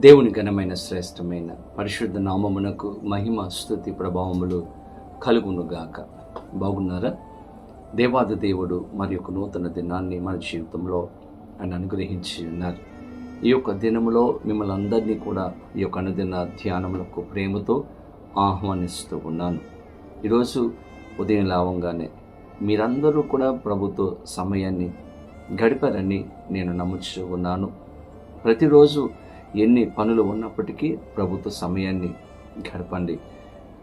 దేవుని ఘనమైన శ్రేష్టమైన పరిశుద్ధ నామమునకు మహిమ స్థుతి ప్రభావములు కలుగునుగాక. బాగున్నారా? దేవాది దేవుడు మరి యొక్క నూతన దినాన్ని మన జీవితంలో ఆయన అనుగ్రహించి ఉన్నారు. ఈ యొక్క దినములో మిమ్మల్ని అందరినీ కూడా ఈ యొక్క అనుదిన ధ్యానములకు ప్రేమతో ఆహ్వానిస్తూ ఉన్నాను. ఈరోజు ఉదయం లావంగానే మీరందరూ కూడా ప్రభుత్వ సమయాన్ని గడిపారని నేను నమ్ముచూ ఉన్నాను. ప్రతిరోజు ఎన్ని పనులు ఉన్నప్పటికీ ప్రభుత్వ సమయాన్ని గడపండి.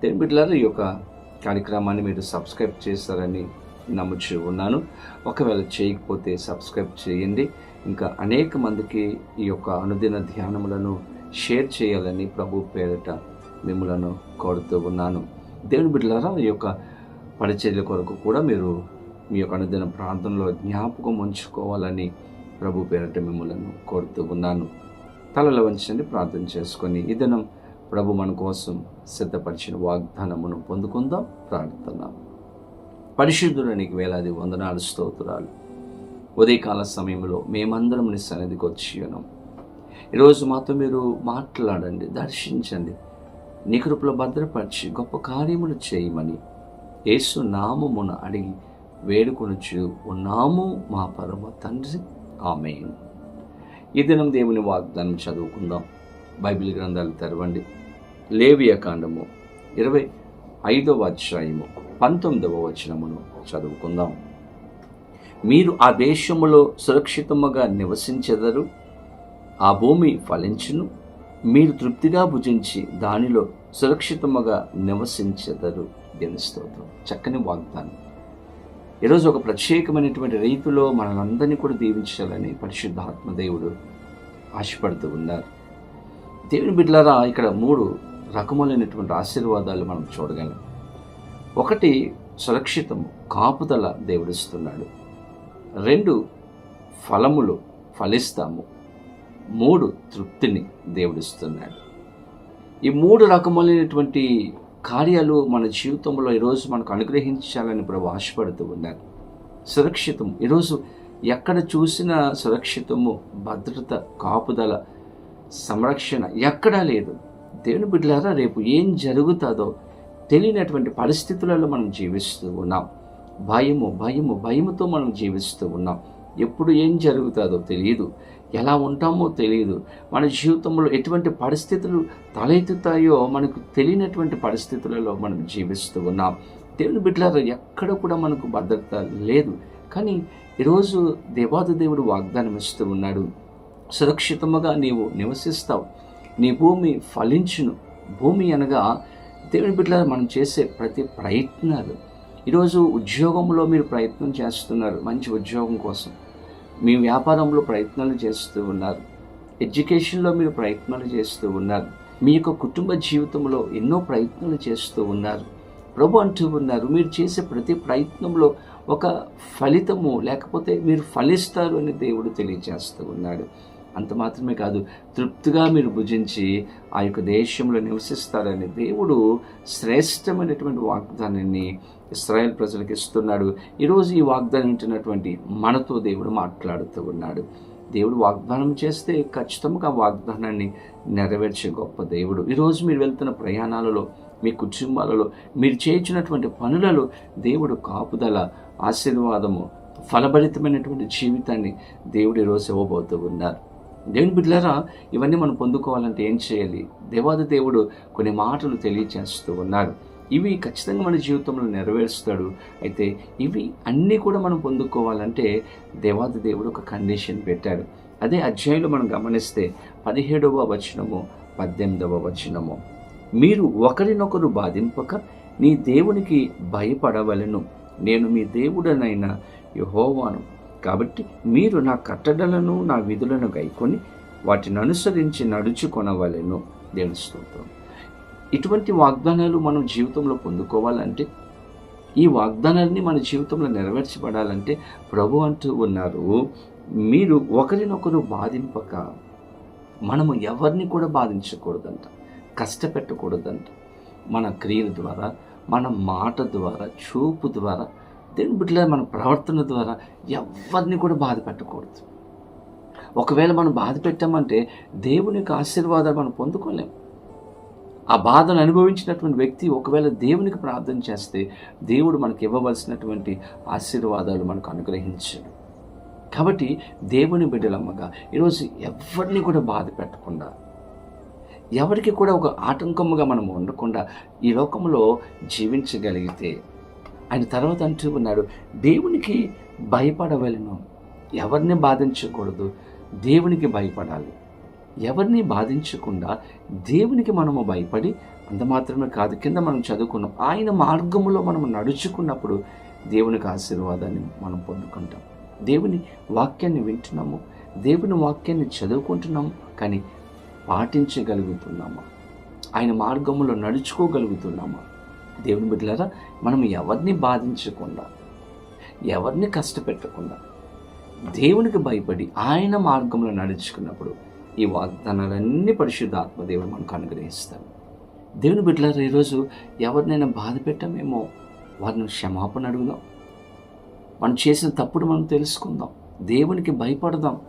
దేని ఈ యొక్క కార్యక్రమాన్ని మీరు సబ్స్క్రైబ్ చేస్తారని నమ్ముచు ఉన్నాను. ఒకవేళ చేయకపోతే సబ్స్క్రైబ్ చేయండి. ఇంకా అనేక మందికి ఈ యొక్క అనుదిన ధ్యానములను షేర్ చేయాలని ప్రభు పేరిట మిమ్మలను కోరుతూ ఉన్నాను. దేవుని బిడ్డలారా ఈ యొక్క పరిచర్య కొరకు కూడా మీరు మీ యొక్క అనుదిన ప్రాంతంలో జ్ఞాపకం ఉంచుకోవాలని ప్రభు పేరిట మిమ్మలను కోరుతూ ఉన్నాను. తలలు వంచండి ప్రార్థన చేసుకొని ఈ దినం ప్రభు మన కోసం సిద్ధపరిచిన వాగ్దానమును పొందుకుందాం ప్రార్థన పరిశుద్ధుడానికి వేలాది వందనాలు స్తోత్రాలు. ఉదయకాల సమయంలో మేమందరం నీ సన్నిధికి వచ్చి ఉన్నాం. ఈరోజు మాతో మీరు మాట్లాడండి దర్శించండి. నీ కృపలో భద్రపరిచి గొప్ప కార్యములు చేయమని యేసు నామమున అడిగి వేడుకొనుచు ఉన్నాము మా పరమ తండ్రి. ఆమె ఈ దినం దేవుని వాగ్దానం చదువుకుందాం. బైబిల్ గ్రంథాలు తెరవండి. లేవియ కాండము ఇరవై ఐదవ అధ్యాయము పంతొమ్మిదవ వచనమును చదువుకుందాం. మీరు ఆ దేశములో సురక్షితముగా నివసించెదరు ఆ భూమి ఫలించును. మీరు తృప్తిగా భుజించి దానిలో సురక్షితముగా నివసించెదరు. దేని స్తోత్రం. చక్కని వాగ్దానం. ఈరోజు ఒక ప్రత్యేకమైనటువంటి రీతిలో మనలందరినీ కూడా దీవించాలని పరిశుద్ధాత్మ దేవుడు ఆశపడుతూ ఉన్నారు. దేవుని బిడ్డలారా ఇక్కడ మూడు రకములైనటువంటి ఆశీర్వాదాలు మనం చూడగలం. ఒకటి సురక్షితము కాపుదల దేవుడిస్తున్నాడు. రెండు ఫలములు ఫలిస్తాము. మూడు తృప్తిని దేవుడిస్తున్నాడు. ఈ మూడు రకములైనటువంటి కార్యాలు మన జీవితంలో ఈరోజు మనకు అనుగ్రహించాలని ప్రభు ఆశపడుతూ ఉన్నారు. సురక్షితం ఈరోజు ఎక్కడ చూసినా సురక్షితము భద్రత కాపుదల సంరక్షణ ఎక్కడా లేదు. దేవుని బిడ్డలారా రేపు ఏం జరుగుతుందో తెలియనటువంటి పరిస్థితులలో మనం జీవిస్తూ ఉన్నాం. భయము భయము భయముతో మనం జీవిస్తూ ఉన్నాం. ఎప్పుడు ఏం జరుగుతుందో తెలియదు ఎలా ఉంటామో తెలియదు మన జీవితంలో ఎటువంటి పరిస్థితులు తలెత్తుతాయో మనకు తెలియనటువంటి పరిస్థితులలో మనం జీవిస్తూ ఉన్నాం. దేవుని బిడ్డలారా ఎక్కడ కూడా మనకు భద్రత లేదు. కానీ ఈరోజు దేవాది దేవుడు వాగ్దానం ఇస్తూ ఉన్నాడు. సురక్షితముగా నీవు నివసిస్తావు. నీ భూమి ఫలించును. భూమి అనగా దేవుని బిడ్డల మనం చేసే ప్రతి ప్రయత్నాలు. ఈరోజు ఉద్యోగంలో మీరు ప్రయత్నం చేస్తున్నారు. మంచి ఉద్యోగం కోసం. మీ వ్యాపారంలో ప్రయత్నాలు చేస్తూ ఉన్నారు. ఎడ్యుకేషన్లో మీరు ప్రయత్నాలు చేస్తూ ఉన్నారు. మీ యొక్క కుటుంబ జీవితంలో ఎన్నో ప్రయత్నాలు చేస్తూ ఉన్నారు. ప్రభు అంటూ ఉన్నారు మీరు చేసే ప్రతి ప్రయత్నంలో ఒక ఫలితము లేకపోతే మీరు ఫలిస్తారు అని దేవుడు తెలియజేస్తూ ఉన్నాడు. అంత మాత్రమే కాదు తృప్తిగా మీరు భుజించి ఆ యొక్క దేశంలో నివసిస్తారని దేవుడు శ్రేష్టమైనటువంటి వాగ్దానాన్ని ఇస్రాయల్ ప్రజలకు ఇస్తున్నాడు. ఈరోజు ఈ వాగ్దానం వింటున్నటువంటి మనతో దేవుడు మాట్లాడుతూ ఉన్నాడు. దేవుడు వాగ్దానం చేస్తే ఖచ్చితంగా వాగ్దానాన్ని నెరవేర్చే గొప్ప దేవుడు. ఈరోజు మీరు వెళ్తున్న ప్రయాణాలలో మీ కుటుంబాలలో మీరు చేయించినటువంటి పనులలో దేవుడు కాపుదల ఆశీర్వాదము ఫలభరితమైనటువంటి జీవితాన్ని దేవుడు ఈరోజు ఇవ్వబోతూ ఉన్నారు. దేవుని బిడ్డలారా ఇవన్నీ మనం పొందుకోవాలంటే ఏం చేయాలి? దేవాది దేవుడు కొన్ని మాటలు తెలియచేస్తూ ఉన్నాడు ఇవి ఖచ్చితంగా మన జీవితంలో నెరవేరుస్తాడు. అయితే ఇవి అన్నీ కూడా మనం పొందుకోవాలంటే దేవాది దేవుడు ఒక కండిషన్ పెట్టాడు. అదే అధ్యాయంలో మనం గమనిస్తే పదిహేడవ వచనము పద్దెనిమిదవ వచనము. మీరు ఒకరినొకరు బాధింపక నీ దేవునికి భయపడవలను. నేను మీ దేవుడనైన యహోవాను కాబట్టి మీరు నా కట్టడలను నా విధులను గైకొని వాటిని అనుసరించి నడుచుకొనవలెను. దేవుని స్తోత్రం. ఇటువంటి వాగ్దానాలు మనం జీవితంలో పొందుకోవాలంటే ఈ వాగ్దానాన్ని మన జీవితంలో నెరవేర్చబడాలంటే ప్రభు అంటూ ఉన్నారు. మీరు ఒకరినొకరు బాధింపక మనము ఎవరిని కూడా బాధించకూడదంట. కష్టపెట్టకూడదంట. మన క్రియల ద్వారా మన మాట ద్వారా చూపు ద్వారా దేవుని బిడ్డల మన ప్రవర్తన ద్వారా ఎవరిని కూడా బాధ పెట్టకూడదు. ఒకవేళ మనం బాధ పెట్టామంటే దేవుని యొక్క ఆశీర్వాదాలు మనం పొందుకోలేము ఆ బాధను అనుభవించినటువంటి వ్యక్తి ఒకవేళ దేవునికి ప్రార్థన చేస్తే దేవుడు మనకి ఇవ్వవలసినటువంటి ఆశీర్వాదాలు మనకు అనుగ్రహించాడు. కాబట్టి దేవుని బిడ్డలమ్మగా ఈరోజు ఎవరిని కూడా బాధ పెట్టకుండా ఎవరికి కూడా ఒక ఆటంకముగా మనం ఉండకుండా ఈ లోకంలో జీవించగలిగితే ఆయన తర్వాత అంటూ ఉన్నాడు దేవునికి భయపడవలను. ఎవరిని బాధించకూడదు. దేవునికి భయపడాలి. ఎవరిని బాధించకుండా దేవునికి మనము భయపడి అంత మాత్రమే కాదు కింద మనం చదువుకున్నాం. ఆయన మార్గములో మనం నడుచుకున్నప్పుడు దేవునికి ఆశీర్వాదాన్ని మనం పొందుకుంటాం. దేవుని వాక్యాన్ని వింటున్నాము. దేవుని వాక్యాన్ని చదువుకుంటున్నాము కానీ పాటించగలుగుతున్నామా? ఆయన మార్గంలో నడుచుకోగలుగుతున్నామా? దేవుని బిడ్డలారా మనం ఎవరిని బాధించకుండా ఎవరిని కష్టపెట్టకుండా దేవునికి భయపడి ఆయన మార్గంలో నడుచుకున్నప్పుడు ఈ వాగ్దానాలన్నీ పరిశుద్ధాత్మ దేవుడు మనకు అనుగ్రహిస్తాడు. దేవుని బిడ్డలారా ఈరోజు ఎవరినైనా బాధ పెట్టామేమో వారిని క్షమాపణ అడుగుదాం. మనం చేసిన తప్పుడు మనం తెలుసుకుందాం. దేవునికి భయపడదాం.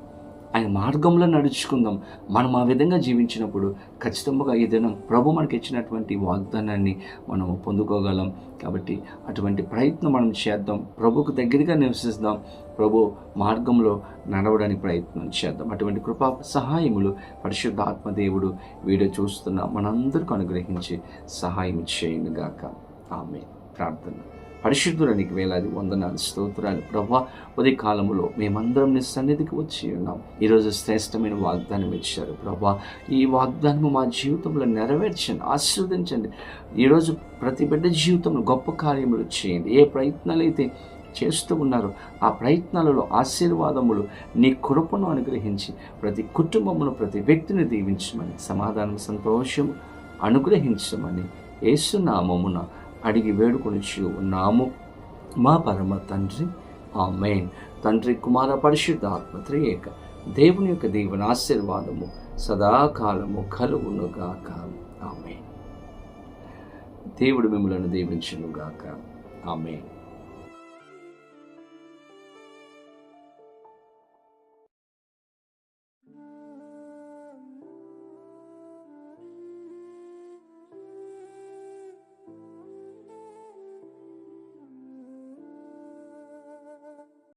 ఆయన మార్గంలో నడుచుకుందాం. మనం ఆ విధంగా జీవించినప్పుడు ఖచ్చితంగా ఈ దినం ప్రభు మనకి ఇచ్చినటువంటి వాగ్దానాన్ని మనం పొందుకోగలం. కాబట్టి అటువంటి ప్రయత్నం మనం చేద్దాం. ప్రభుకు దగ్గరగా నివసిస్తాం. ప్రభు మార్గంలో నడవడానికి ప్రయత్నం చేద్దాం. అటువంటి కృపా సహాయములు పరిశుద్ధ ఆత్మదేవుడు వీడియో చూస్తున్న మనందరికీ అనుగ్రహించి సహాయం చేయునుగాక. ఆమె ప్రార్థన. పరిశుద్ధుడానికి వేలాది వందనాలు స్తోత్రాలు. ప్రభా ఉదయ కాలంలో మేమందరం నీ సన్నిధికి వచ్చి ఉన్నాం. ఈరోజు శ్రేష్టమైన వాగ్దానం ఇచ్చారు. ప్రభా ఈ వాగ్దానం మా జీవితంలో నెరవేర్చండి ఆశీర్వదించండి. ఈరోజు ప్రతి బిడ్డ జీవితంలో గొప్ప కార్యములు చేయండి. ఏ ప్రయత్నాలు అయితే చేస్తూ ఉన్నారో ఆ ప్రయత్నాలలో ఆశీర్వాదములు నీ కృపను అనుగ్రహించి ప్రతి కుటుంబమును ప్రతి వ్యక్తిని దీవించమని సమాధానం సంతోషము అనుగ్రహించమని ఏసునామమున అడిగి వేడుకొని ఉన్నాము. మా పరమ తండ్రి ఆ మెయిన్ తండ్రి కుమార పరిశుద్ధ త్రియేక. దేవుని యొక్క దేవుని ఆశీర్వాదము సదాకాలము కలుగునుగాక. ఆమె దేవుడు మిమ్మలను దీవించునుగాక. ఆమె